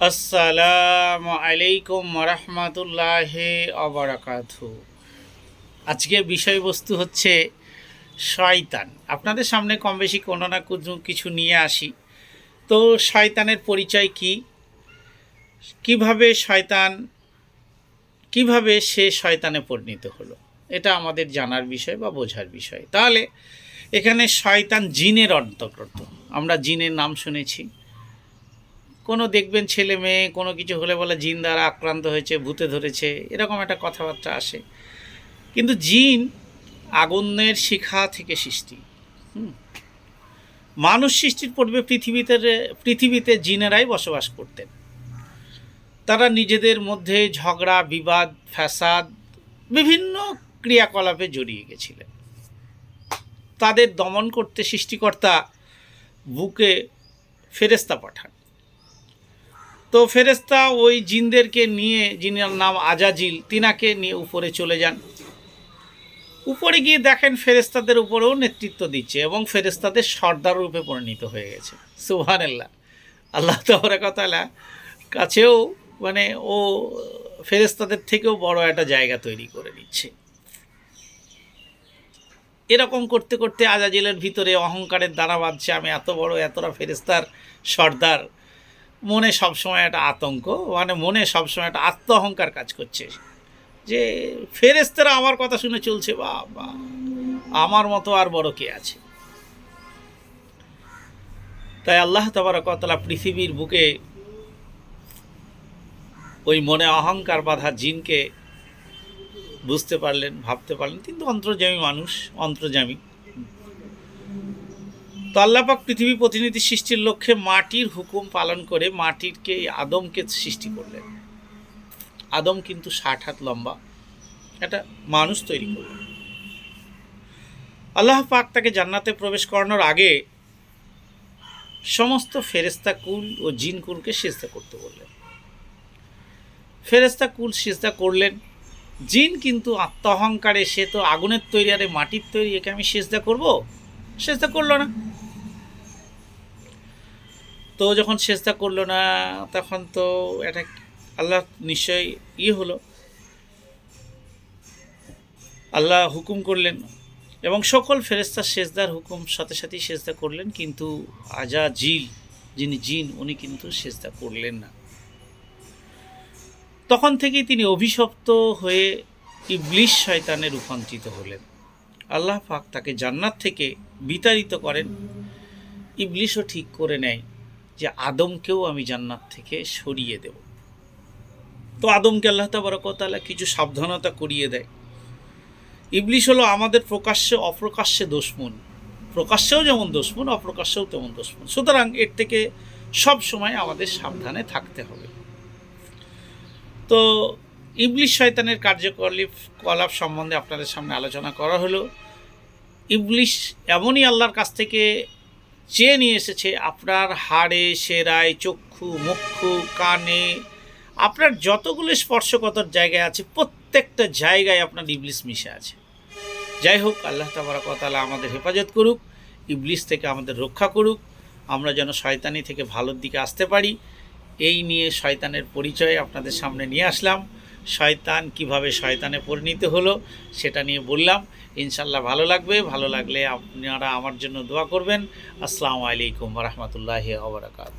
আসসালামু আলাইকুম রহমতুল্লাহ অবরাকাত আজকের বিষয়বস্তু হচ্ছে শয়তান। আপনাদের সামনে কম বেশি কোনো না কিছু নিয়ে আসি। তো শয়তানের পরিচয় কি? কীভাবে শয়তান, কীভাবে সে শয়তানে পরিণত হলো? এটা আমাদের জানার বিষয় বা বোঝার বিষয়। তাহলে এখানে শয়তান জিনের অন্তর্গত। আমরা জিনের নাম শুনেছি। কোনো দেখবেন ছেলে মেয়ে, কোনো কিছু হলে বলে জিন দ্বারা আক্রান্ত হয়েছে, ভূতে ধরেছে, এরকম একটা কথাবার্তা আসে। কিন্তু জিন আগুনের শিখা থেকে সৃষ্টি। মানুষ সৃষ্টির পূর্বে পৃথিবীতে পৃথিবীতে জিনেরাই বসবাস করতেন। তারা নিজেদের মধ্যে ঝগড়া, বিবাদ, ফ্যাসাদ, বিভিন্ন ক্রিয়াকলাপে জড়িয়ে গেছিলেন। তাদের দমন করতে সৃষ্টিকর্তা বুকে ফেরেস্তা পাঠান। তো ফেরেস্তা ওই জিনদেরকে নিয়ে যিনার নাম আজাজিল, তিনাকে নিয়ে উপরে চলে যান। উপরে গিয়ে দেখেন ফেরেস্তাদের উপরেও নেতৃত্ব দিচ্ছে এবং ফেরেস্তাদের সর্দার রূপে পরিণত হয়ে গেছে। সুহান আল্লাহ তবরাকতালা কাছেও মানে ও ফেরেস্তাদের থেকেও বড় একটা জায়গা তৈরি করে নিচ্ছে। এরকম করতে করতে আজাজিলের ভিতরে অহংকারের দ্বারা বাঁধছে, আমি এত বড়, এতটা ফেরেস্তার সর্দার। মনে সবসময় একটা আতঙ্ক মানে মনে সবসময় একটা আত্ম অহংকার কাজ করছে। যে ফেরেস্তারা আমার কথা শুনে চলছে বা আমার মতো আর বড় কে আছে? তাই আল্লাহ তবরকতলা পৃথিবীর বুকে ওই মনে অহংকার বাঁধা জিনকে বুঝতে পারলেন, ভাবতে পারলেন। কিন্তু অন্তর্জামী মানুষ অন্তর্জামী তো আল্লাপাক পৃথিবী প্রতিনিধি সৃষ্টির লক্ষ্যে মাটির হুকুম পালন করে মাটিরকে, আদমকে সৃষ্টি করলেন। আদম কিন্তু ষাট হাত লম্বা, একটা মানুষ তৈরি করলেন আল্লাহ পাক তাকে জান্নাতে প্রবেশ করানোর আগে সমস্ত ফেরেস্তা কুল ও জিন কুলকে সেজদা করতে বললেন। ফেরেস্তা কুল সেজদা করলেন। জিন কিন্তু আত্মহংকারে, সে তো আগুনের তৈরি, আরে মাটির তৈরি, একে আমি সেজদা করব? সেজদা করল না। তো যখন সেজদা করল না, তখন তো এটা আল্লাহ নিশ্চয়ই ইয়ে হলো। আল্লাহ হুকুম করলেন এবং সকল ফেরেস্তা সেজদার হুকুম সাথে সাথেই সেজদা করলেন, কিন্তু আজা জিল যিনি জিন, উনি কিন্তু সেজদা করলেন না। তখন থেকেই তিনি অভিশপ্ত হয়ে ইবলিশ শয়তানে রূপান্তরিত হলেন। আল্লাহ পাক তাকে জান্নাত থেকে বিতাড়িত করেন। ইবলিশও ঠিক করে নেয়। যে আদমকেও আমি জান্নাত থেকে সরিয়ে দেব। তো আদমকে আল্লাহ তাবারকতালা কিছু সাবধানতা করিয়ে দেয়। ইবলিশ হলো আমাদের প্রকাশ্যে, অপ্রকাশ্যে দোষমন প্রকাশ্যেও যেমন দোষমন অপ্রকাশ্যেও তেমন দোষমন সুতরাং এর থেকে সব সময় আমাদের সাবধানে থাকতে হবে। তো ইবলিশ শয়তানের কার্যকলাপ, কলাপ সম্বন্ধে আপনাদের সামনে আলোচনা করা হলো। ইবলিশ এমনই আল্লাহর কাছ থেকে চেয়ে নিয়ে এসেছে, আপনার হাড়ে, সেরায়, চক্ষু মুক্ষু কানে, আপনার যতগুলো স্পর্শকতর জায়গায় আছে, প্রত্যেকটা জায়গায় আপনার ইবলিশ মিশে আছে। যাই হোক, আল্লাহ তাবারকতালা আমাদের হেফাজত করুক ইবলিশ থেকে আমাদের রক্ষা করুক, আমরা যেন শয়তানি থেকে ভালোর দিকে আসতে পারি। এই নিয়ে শয়তানের পরিচয় আপনাদের সামনে নিয়ে আসলাম। শয়তান, কীভাবে শয়তানে পরিণত হলো সেটা নিয়ে বললাম। ইনশাল্লাহ ভালো লাগবে, ভালো লাগলে আপনারা আমার জন্য দোয়া করবেন। আসসালামু আলাইকুম রহমতুল্লাহ আবরাকাত